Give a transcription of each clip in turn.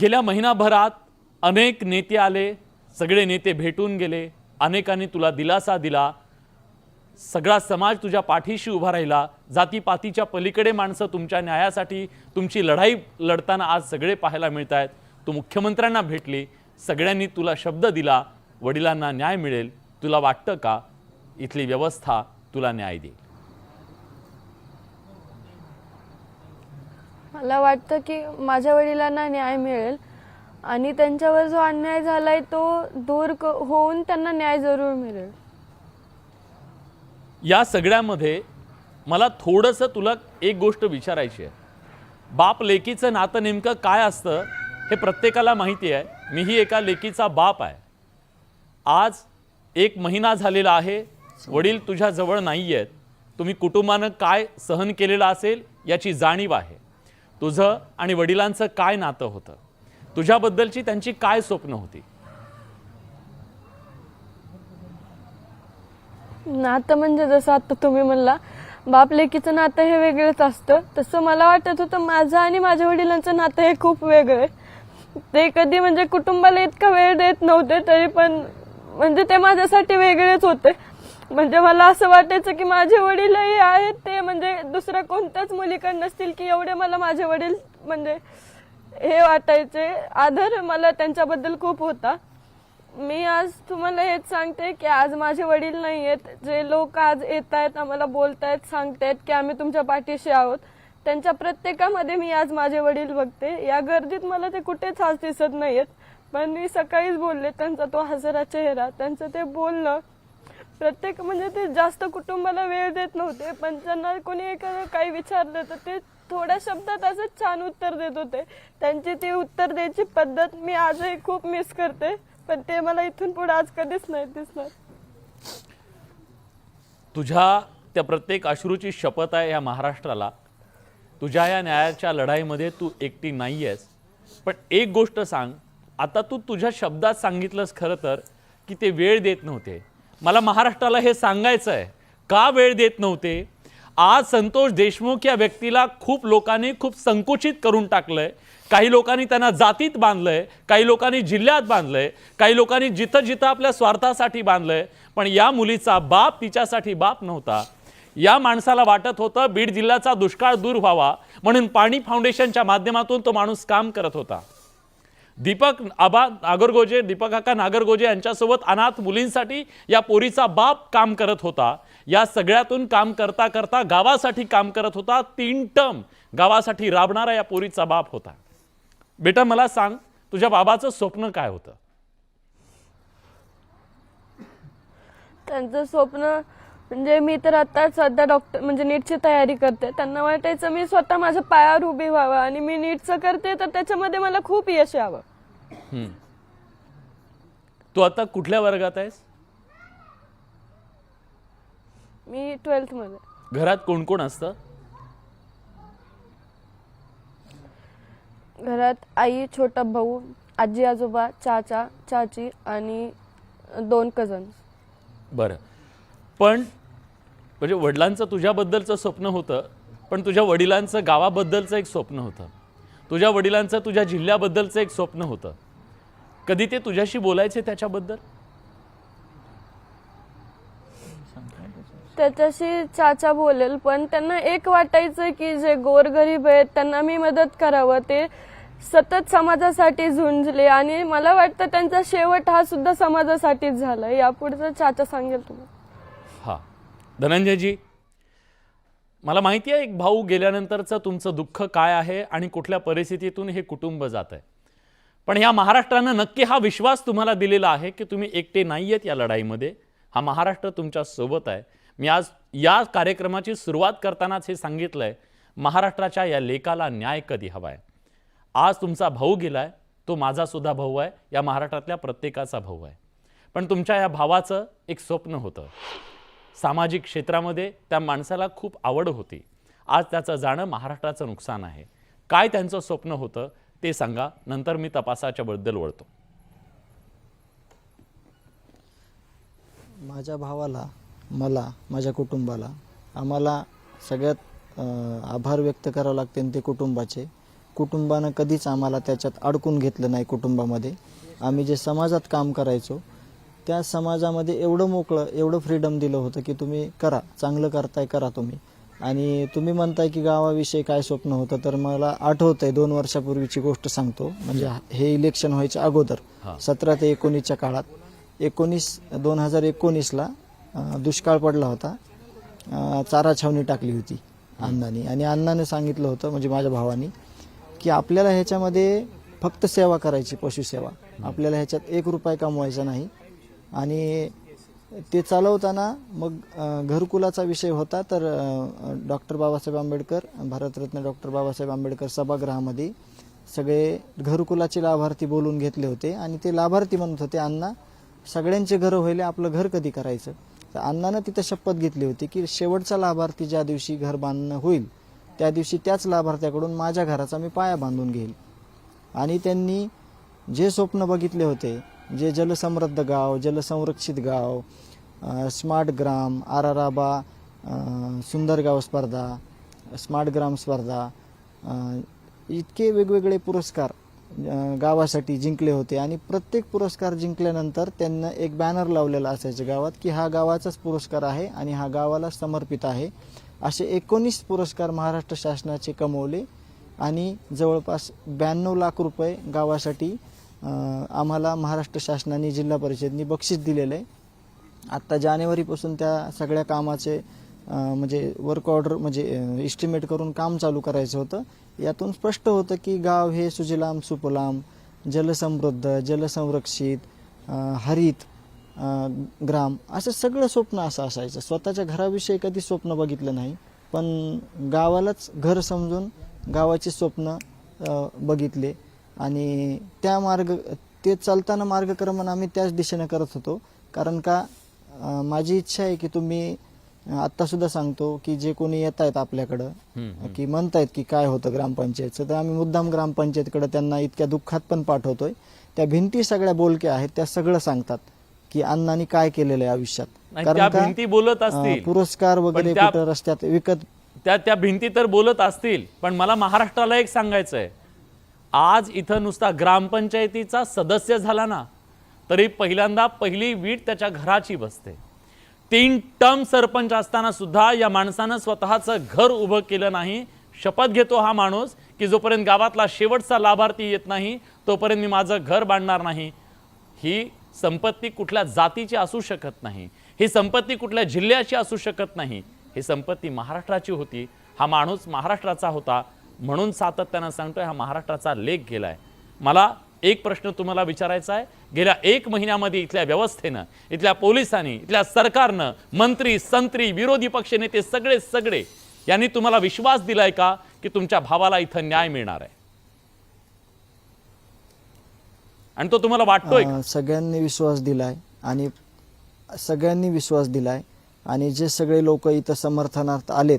गेल्या महिनाभरात अनेक नेते आले सगळे नेते भेटून गेले अनेकांनी तुला दिलासा दिला. सगळा समाज तुझ्या पाठीशी उभा राहिला. जातीपातीच्या पलीकडे माणसं तुमच्या न्यायासाठी तुमची लढाई लढताना आज सगळे पाहायला मिळत आहेत तू मुख्यमंत्र्यांना भेटली सगळ्यांनी तुला शब्द दिला वडिलांना न्याय मिळेल. तुला वाटतं का? इथली व्यवस्था तुला न्याय देईल. मला वाटतं की माझ्या वडिलांना न्याय मिळेल आणि त्यांच्यावर जो अन्याय झालाय तो दूर क- होऊन त्यांना न्याय जरूर मिळेल. या सगळ्यामध्ये मला थोडंसं तुला एक गोष्ट विचारायची आहे. बाप लेकीचं नातं नेमकं काय असतं हे प्रत्येकाला माहिती आहे. मीही एका लेकीचा बाप आहे. आज एक महिना झालेला आहे. वडील तुझ्याजवळ नाही आहेत तुम्ही कुटुंबानं काय सहन केलेलं असेल याची जाणीव आहे. तुझं आणि वडिलांचं काय नातं होतं? तुझ्याबद्दलची त्यांची काय स्वप्न होती? नातं म्हणजे जसं आता तुम्ही म्हणला बाप लेकीचं नातं हे वेगळंच असतं. तसं मला वाटत होतं माझं आणि माझ्या वडिलांचं नातं हे खूप वेगळं आहे. ते कधी म्हणजे कुटुंबाला इतका वेळ देत नव्हते तरी पण म्हणजे ते माझ्यासाठी वेगळेच होते. म्हणजे मला असं वाटायचं की माझे वडीलही आहेत ते म्हणजे दुसऱ्या कोणत्याच मुलीकडे नसतील की एवढे मला माझे वडील म्हणजे हे वाटायचे. आदर मला त्यांच्याबद्दल खूप होता. मी आज तुम्हाला हेच सांगते की आज माझे वडील नाही आहेत. जे लोक आज येत आहेत आम्हाला बोलतायत सांगतायत की आम्ही तुमच्या पाठीशी आहोत. त्यांच्या प्रत्येकामध्ये मी आज माझे वडील बघते. या गर्दीत मला ते कुठेच आज दिसत नाही आहेत पण मी सकाळीच बोलले त्यांचा तो हजरा चेहरा त्यांचं ते बोलणं प्रत्येक म्हणजे ते जास्त कुटुंबाला वेळ देत नव्हते पण त्यांना कोणी एखादं काही विचारलं तर ते थोड्या शब्दात असं छान उत्तर देत होते. त्यांची ती उत्तर द्यायची पद्धत मी आजही खूप मिस करते पण ते मला इथून पुढे आज कधीच नाही दिसणार. तुझ्या त्या प्रत्येक अश्रूची शपथ आहे या महाराष्ट्राला. तुझ्या या न्यायाच्या लढाईमध्ये तू एकटी नाही आहेस पण एक गोष्ट सांग आता तू तुझ्या शब्दात सांगितलंस खरं तर की ते वेळ देत नव्हते. मला महाराष्ट्राला हे सांगायचं आहे का वेळ देत नव्हते? आज संतोष देशमुख या व्यक्तीला खूप लोकांनी खूप संकुचित करून टाकलंय. काही लोकांनी त्यांना जातीत बांधलंय काही लोकांनी जिल्ह्यात बांधलंय काही लोकांनी जिथं जिथं आपल्या स्वार्थासाठी बांधलंय. पण या मुलीचा बाप तिच्यासाठी बाप नव्हता. या माणसाला वाटत होतं बीड जिल्ह्याचा दुष्काळ दूर व्हावा म्हणून पाणी फाउंडेशनच्या माध्यमातून तो माणूस काम करत होता. दीपक आबा नागरगोजे दीपक काका नागरगोजे यांच्यासोबत अनाथ मुलींसाठी या पोरीचा बाप काम करत होता. या सगळ्यातून काम करता करता गावासाठी काम करत होता तीन टर्म गावासाठी राबणारा या पोरीचा बाप होता. बेटा मला सांग तुझ्या बाबाचं स्वप्न काय होतं? त्यांचं स्वप्न म्हणजे मी तर आता सध्या डॉक्टर म्हणजे नीटची तयारी करते. त्यांना वाटायचं मी स्वतः माझ्या पायावर उभी व्हावं आणि मी नीटचं करते तर त्याच्यामध्ये मला खूप यश यावं. हम्म. तू आता कुठल्या वर्गात आहेस? मी ट्वेल्थमध्ये. घरात कोण कोण असतं? घरात आई छोटा भाऊ आजी आजोबा चाचा चाची आणि दोन कझन्स बरं. पण म्हणजे वडिलांचं तुझ्याबद्दलचं स्वप्न होतं पण तुझ्या वडिलांचं गावाबद्दलचं एक स्वप्न होतं. तुझ्या वडिलांचं तुझ्या जिल्ह्याबद्दलचं एक स्वप्न होतं. कधी ते तुझ्याशी बोलायचे त्याच्याबद्दल? त्याच्याशी चाचा बोलेल पण त्यांना एक वाटायचं की जे गोरगरीब आहेत त्यांना मी मदत करावं. ते सतत समाजासाठी झुंजले आणि मला वाटतं त्यांचा शेवट हा सुद्धा समाजासाठीच झाला. यापुढचं चाचा सांगेल तुम्हाला. धनंजयजी मला माहिती आहे एक भाऊ गेल्यानंतरचं तुमचं दुःख काय आहे आणि कुठल्या परिस्थितीतून हे कुटुंब जात आहे पण ह्या महाराष्ट्रानं नक्की हा विश्वास तुम्हाला दिलेला आहे की तुम्ही एकटे नाही आहेत या लढाईमध्ये? हा महाराष्ट्र तुमच्यासोबत आहे. मी आज या कार्यक्रमाची सुरुवात करतानाच हे सांगितलं आहे महाराष्ट्राच्या या लेखाला न्याय कधी हवा आहे आज तुमचा भाऊ गेलाय तो माझा सुद्धा भाऊ आहे या महाराष्ट्रातल्या प्रत्येकाचा भाऊ आहे. पण तुमच्या या भावाचं एक स्वप्न होतं. सामाजिक क्षेत्रामध्ये त्या माणसाला खूप आवड होती. आज त्याचं जाणं महाराष्ट्राचं नुकसान आहे. काय त्यांचं स्वप्न होतं ते सांगा. नंतर मी तपासाच्या बद्दल वळतो. माझ्या भावाला मला माझ्या कुटुंबाला आम्हाला सगळ्यात आभार व्यक्त करावं लागते ते कुटुंबाचे. कुटुंबानं कधीच आम्हाला त्याच्यात अडकून घेतलं नाही कुटुंबामध्ये. आम्ही जे समाजात काम करायचो त्या समाजामध्ये एवढं मोकळं एवढं फ्रीडम दिलं होतं की तुम्ही करा चांगलं करताय करा तुम्ही. आणि तुम्ही म्हणताय की गावाविषयी काय स्वप्न होतं तर मला आठवतंय दोन वर्षापूर्वीची गोष्ट सांगतो. म्हणजे हे इलेक्शन व्हायच्या अगोदर. सतरा ते एकोणीसच्या काळात. एकोणीस दोन हजार एकोणीसला दुष्काळ पडला होता. चारा छावणी टाकली होती अण्णांनी आणि अण्णाने सांगितलं होतं म्हणजे माझ्या भावानी की आपल्याला ह्याच्यामध्ये फक्त सेवा करायची पशुसेवा. आपल्याला ह्याच्यात एक रुपया कमवायचा नाही. आणि ते चालवताना मग घरकुलाचा विषय होता तर डॉक्टर बाबासाहेब आंबेडकर भारतरत्न डॉक्टर बाबासाहेब आंबेडकर सभागृहामध्ये सगळे घरकुलाचे लाभार्थी बोलून घेतले होते आणि ते लाभार्थी म्हणत होते अण्णा सगळ्यांचे घरं होईले आपलं घर कधी करायचं? तर अण्णानं तिथं शपथ घेतली होती की शेवटचा लाभार्थी ज्या दिवशी घर बांधणं होईल त्या दिवशी त्याच लाभार्थ्याकडून माझ्या घराचा मी पाया बांधून घेईल. आणि त्यांनी जे स्वप्न बघितले होते जे जलसमृद्ध गाव जलसंरक्षित गाव स्मार्ट ग्राम आर आर आबा सुंदर गाव स्पर्धा स्मार्ट ग्राम स्पर्धा इतके वेगवेगळे पुरस्कार गावासाठी जिंकले होते आणि प्रत्येक पुरस्कार जिंकल्यानंतर त्यांना एक बॅनर लावलेला असायचे गावात की हा गावाचाच पुरस्कार आहे आणि हा गावाला समर्पित आहे. असे एकोणीस पुरस्कार महाराष्ट्र शासनाचे कमवले आणि जवळपास ब्याण्णव लाख रुपये गावासाठी आम्हाला महाराष्ट्र शासनाने जिल्हा परिषदनी बक्षीस दिलेलं आहे. आत्ता जानेवारीपासून त्या सगळ्या कामाचे म्हणजे वर्क ऑर्डर म्हणजे इस्टिमेट करून काम चालू करायचं होतं. यातून स्पष्ट होतं की गाव हे सुजलाम सुपलाम जलसमृद्ध जलसंरक्षित हरित ग्राम असं सगळं स्वप्न असं असायचं. स्वतःच्या घराविषयी कधी स्वप्न बघितलं नाही पण गावालाच घर समजून गावाचे स्वप्न बघितले. आणि त्या मार्ग ते चालताना मार्गक्रमण आम्ही त्याच दिशेने करत होतो. कारण का माझी इच्छा आहे की तुम्ही आत्ता सुद्धा सांगतो की जे कोणी येत आहेत आपल्याकडं की म्हणतायत की काय होतं ग्रामपंचायतचं तर आम्ही मुद्दाम ग्रामपंचायतकडे त्यांना इतक्या दुःखात पण पाठवतोय. त्या भिंती सगळ्या बोलक्या आहेत त्या सगळं सांगतात की अण्णांनी काय केलेलं आहे आयुष्यात. नाही, त्या का, भिंती बोलत असतील. पुरस्कार वगैरे कुठं रस्त्यात विकत त्या त्या भिंती तर बोलत असतील पण मला महाराष्ट्राला एक सांगायचं आहे आज इथं नुसता ग्रामपंचायतीचा सदस्य झाला ना तरी पहिल्यांदा पहिली वीट त्याच्या घराची बसते. तीन टर्म सरपंच असताना सुद्धा या माणसानं स्वतःचं घर उभं केलं नाही. शपथ घेतो हा माणूस की जोपर्यंत गावातला शेवटचा लाभार्थी येत नाही तोपर्यंत मी माझं घर बांधणार नाही. ही संपत्ती कुठल्या जातीची असू शकत नाही. ही संपत्ती कुठल्या जिल्ह्याची असू शकत नाही. ही संपत्ती महाराष्ट्राची होती. हा माणूस महाराष्ट्राचा होता. म्हणून सातत्यानं सांगतोय हा महाराष्ट्राचा लेख गेलाय. मला एक प्रश्न तुम्हाला विचारायचा आहे. गेल्या एक महिन्यामध्ये इथल्या व्यवस्थेनं इथल्या पोलिसांनी इथल्या सरकारनं मंत्री संत्री विरोधी पक्षनेते सगळे सगळे यांनी तुम्हाला विश्वास दिलाय का की तुमच्या भावाला इथं न्याय मिळणार आहे? आणि तो तुम्हाला वाटतोय सगळ्यांनी विश्वास दिलाय आणि सगळ्यांनी विश्वास दिलाय. आणि जे सगळे लोक इथं समर्थनार्थ आलेत.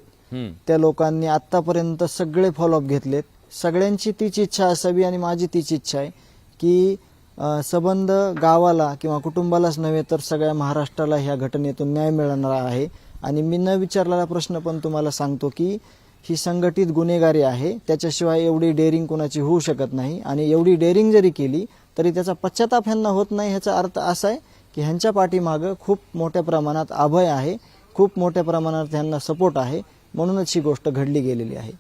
त्या लोकांनी आतापर्यंत सगळे फॉलोअप घेतलेत. सगळ्यांची तीच इच्छा असावी आणि माझी तीच इच्छा आहे की सबंध गावाला किंवा कुटुंबालाच नव्हे तर सगळ्या महाराष्ट्राला ह्या घटनेतून न्याय मिळणार आहे. आणि मी न विचारलेला प्रश्न पण तुम्हाला सांगतो की ही संघटित गुन्हेगारी आहे त्याच्याशिवाय एवढी डेअरिंग कोणाची होऊ शकत नाही. आणि एवढी डेअरिंग जरी केली तरी त्याचा पश्चाताप ह्यांना होत नाही ह्याचा अर्थ असा आहे की ह्यांच्या पाठीमागं खूप मोठ्या प्रमाणात अभय आहे खूप मोठ्या प्रमाणात ह्यांना सपोर्ट आहे. म्हणूनच ही गोष्ट घडली गेलेली आहे.